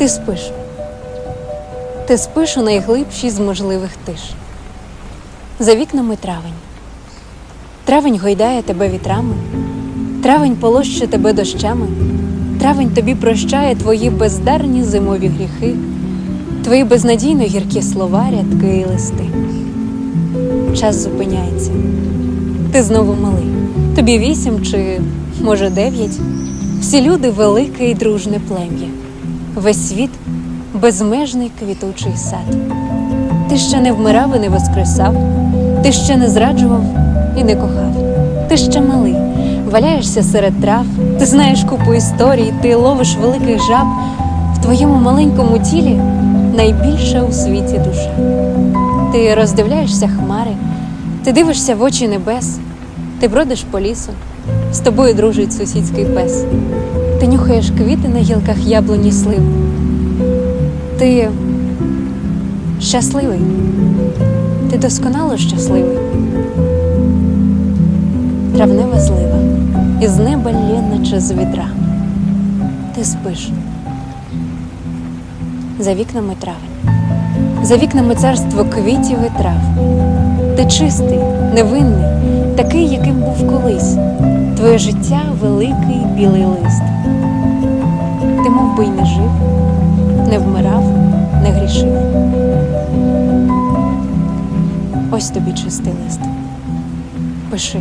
Ти спиш. Ти спиш у найглибшій з можливих тиш. За вікнами травень. Травень гойдає тебе вітрами, травень полощує тебе дощами, травень тобі прощає твої бездарні зимові гріхи, твої безнадійно гіркі слова, рядки і листи. Час зупиняється. Ти знову малий. Тобі вісім чи, може, дев'ять. Всі люди велике і дружне плем'я. Весь світ безмежний квітучий сад. Ти ще не вмирав і не воскресав, ти ще не зраджував і не кохав. Ти ще малий, валяєшся серед трав, ти знаєш купу історій, ти ловиш великих жаб. В твоєму маленькому тілі найбільша у світі душа. Ти роздивляєшся хмари, ти дивишся в очі небес, ти бродиш по лісу, з тобою дружить сусідський пес. Ти нюхаєш квіти на гілках яблуні слив. Ти щасливий. Ти досконало щасливий. Травнева злива, із неба лє, наче з відра. Ти спиш. За вікнами травень, за вікнами царство квітів і трав. Ти чистий, невинний, такий, яким був колись. Твоє життя великий білий лист. Мов й не жив, не вмирав, не грішив. Ось тобі чистий лист. Пиши.